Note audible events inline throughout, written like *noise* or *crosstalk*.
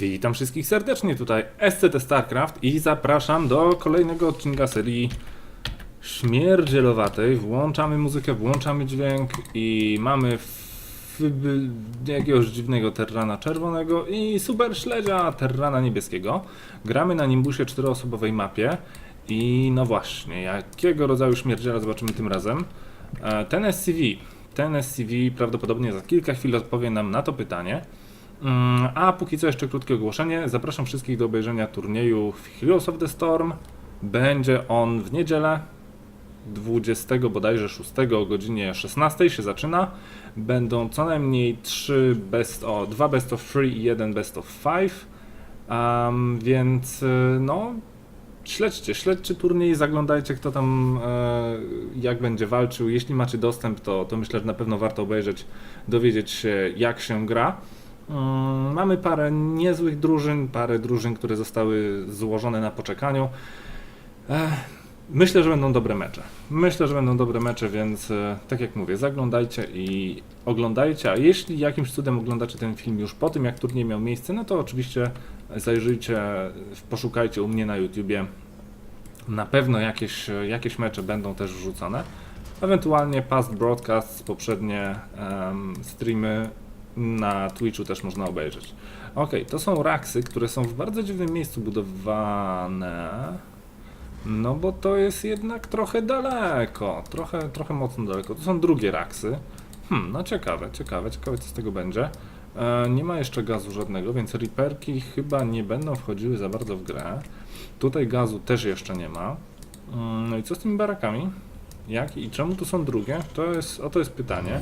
Witam wszystkich serdecznie tutaj SCT StarCraft i zapraszam do kolejnego odcinka serii śmierdzielowatej. Włączamy muzykę, włączamy dźwięk i mamy jakiegoś dziwnego terrana czerwonego i super śledzia terrana niebieskiego. Gramy na Nimbusie czteroosobowej mapie i no właśnie, jakiego rodzaju śmierdziela zobaczymy tym razem. E, Ten SCV, ten SCV prawdopodobnie za kilka chwil odpowie nam na to pytanie. Mm, A póki co jeszcze krótkie ogłoszenie. Zapraszam wszystkich do obejrzenia turnieju Heroes of the Storm. Będzie on w niedzielę 20 bodajże 6 o godzinie 16 się zaczyna. Będą co najmniej 3 best of, 2 best of 3 i 1 best of 5. Um, więc y, no śledźcie, śledźcie turniej, zaglądajcie kto tam e, jak będzie walczył. Jeśli macie dostęp, to, to myślę, że na pewno warto obejrzeć, dowiedzieć się jak się gra. Mm, Mamy parę niezłych drużyn, parę drużyn, które zostały złożone na poczekaniu. Myślę, że będą dobre mecze. Myślę, że będą dobre mecze, więc e, tak jak mówię, zaglądajcie i oglądajcie. A jeśli jakimś cudem oglądacie ten film już po tym, jak turniej miał miejsce, no to oczywiście zajrzyjcie, poszukajcie u mnie na YouTubie. Na pewno jakieś, jakieś mecze będą też wrzucone. Ewentualnie past broadcasts, poprzednie em, streamy na Twitchu też można obejrzeć. Ok, to są raksy, które są w bardzo dziwnym miejscu budowane. No bo to jest jednak trochę daleko, trochę, trochę mocno daleko. To są drugie raksy. Hmm, no ciekawe, ciekawe, ciekawe co z tego będzie. E, nie ma jeszcze gazu żadnego, więc riperki chyba nie będą wchodziły za bardzo w grę. Tutaj gazu też jeszcze nie ma. Mm, No i co z tymi barakami? Jak i czemu tu są drugie? To jest, o to jest pytanie.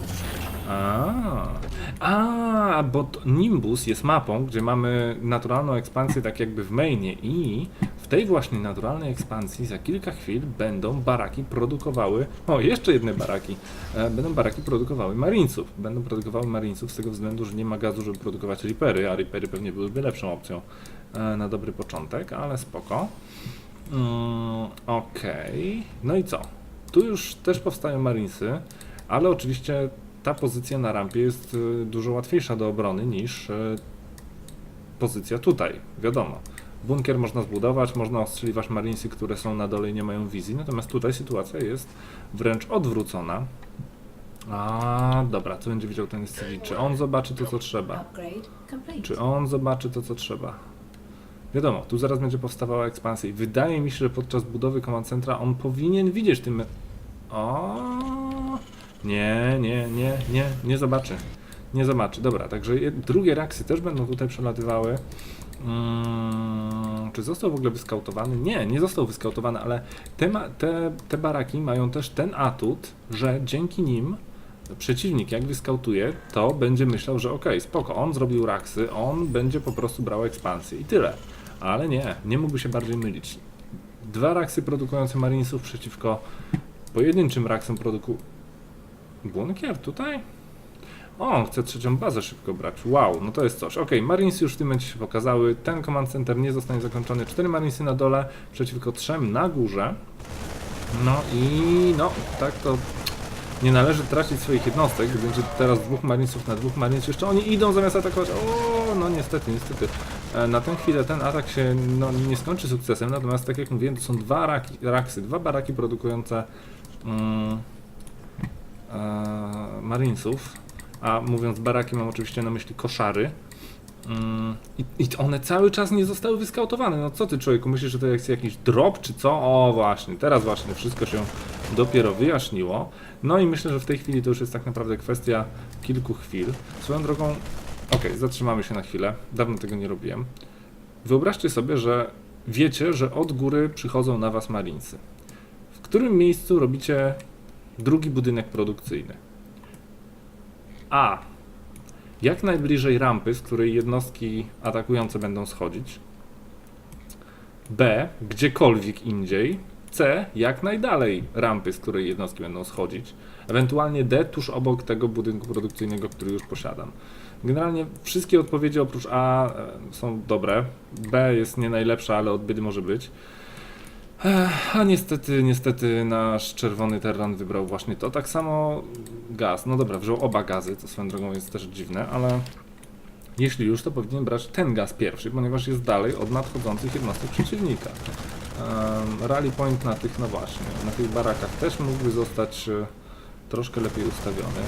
A, a, bo Nimbus jest mapą, gdzie mamy naturalną ekspansję tak jakby w mainie i w tej właśnie naturalnej ekspansji za kilka chwil będą baraki produkowały, o jeszcze jedne baraki, e, będą baraki produkowały marinesów. Będą produkowały marinesów z tego względu, że nie ma gazu, żeby produkować ripery, a ripery pewnie byłyby lepszą opcją e, na dobry początek, ale spoko. Mm, Okej, no i co? Tu już też powstają marinesy, ale oczywiście ta pozycja na rampie jest y, dużo łatwiejsza do obrony niż y, pozycja tutaj, wiadomo. Bunkier można zbudować, można ostrzeliwać marinesy, które są na dole i nie mają wizji, natomiast tutaj sytuacja jest wręcz odwrócona. A, dobra, co będzie widział ten SCV? Czy on zobaczy to, co trzeba? Czy on zobaczy to, co trzeba? Wiadomo, tu zaraz będzie powstawała ekspansja i wydaje mi się, że podczas budowy command centra on powinien widzieć tym... O, nie, nie, nie, nie, nie zobaczy. Nie zobaczy. Dobra, także drugie raksy też będą tutaj przelatywały. Mm, czy został w ogóle wyskautowany? Nie, nie został wyskautowany, ale te, te, te baraki mają też ten atut, że dzięki nim przeciwnik jak wyskautuje, to będzie myślał, że okej, spoko, on zrobił raksy, on będzie po prostu brał ekspansję i tyle. Ale nie, nie mógłby się bardziej mylić. Dwa raksy produkujące marinesów przeciwko pojedynczym raksom produku... Bunkier tutaj? O, on chce trzecią bazę szybko brać. Wow, no to jest coś. Okej, Marines już w tym momencie się pokazały. Ten command center nie zostanie zakończony. Cztery Marinesy na dole przeciwko trzem na górze. No i no, tak to nie należy tracić swoich jednostek. Będzie teraz dwóch Marinesów na dwóch Marinesów. Jeszcze oni idą zamiast atakować. O, no niestety, niestety. E, Na tę chwilę ten atak się no, nie skończy sukcesem. Natomiast tak jak mówiłem, to są dwa raki, raksy, dwa baraki produkujące mm, Marinesów. A mówiąc baraki, mam oczywiście na myśli koszary. Mm, I, I one cały czas nie zostały wyskautowane. No co ty człowieku, myślisz, że to jest jakiś drop czy co? O właśnie, teraz właśnie wszystko się dopiero wyjaśniło. No i myślę, że w tej chwili to już jest tak naprawdę kwestia kilku chwil. Swoją drogą, okej, zatrzymamy się na chwilę. Dawno tego nie robiłem. Wyobraźcie sobie, że wiecie, że od góry przychodzą na was marinesy. W którym miejscu robicie drugi budynek produkcyjny? A. Jak najbliżej rampy, z której jednostki atakujące będą schodzić. B. Gdziekolwiek indziej. C. Jak najdalej rampy, z której jednostki będą schodzić. Ewentualnie D. Tuż obok tego budynku produkcyjnego, który już posiadam. Generalnie wszystkie odpowiedzi oprócz A e, są dobre. B jest nie najlepsza, ale odbyt może być. A niestety, niestety nasz czerwony terran wybrał właśnie to. Tak samo gaz. No dobra, wziął oba gazy, co swoją drogą jest też dziwne, ale Jeśli już, to powinien brać ten gaz pierwszy, ponieważ jest dalej od nadchodzących jednostek przeciwnika. Rally point na tych, no właśnie, na tych barakach też mógłby zostać e, troszkę lepiej ustawiony.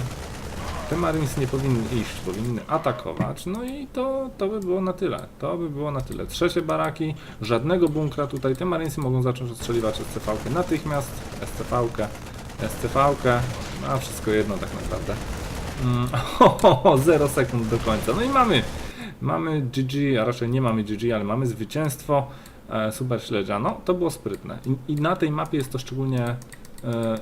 Te Marines nie powinny iść, powinny atakować, no i to, to by było na tyle. To by było na tyle. Trzecie baraki, żadnego bunkra tutaj. Te Marinesy mogą zacząć ostrzeliwać SCV-kę natychmiast, SCV-kę, SCV-kę, no a wszystko jedno tak naprawdę. Mm, *laughs* ho, ho, ho, 0 sekund do końca. No i mamy, mamy GG, a raczej nie mamy GG, ale mamy zwycięstwo e, Super Śledzia. No, to było sprytne. I, I na tej mapie jest to szczególnie,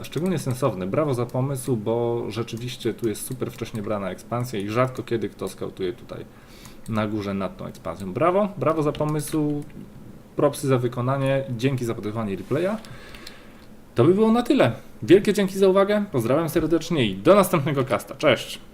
szczególnie sensowne. Brawo za pomysł, bo rzeczywiście tu jest super wcześnie brana ekspansja i rzadko kiedy kto skautuje tutaj na górze nad tą ekspansją. Brawo, brawo za pomysł, propsy za wykonanie, dzięki za podejmowanie replaya. To by było na tyle. Wielkie dzięki za uwagę, pozdrawiam serdecznie i do następnego kasta. Cześć!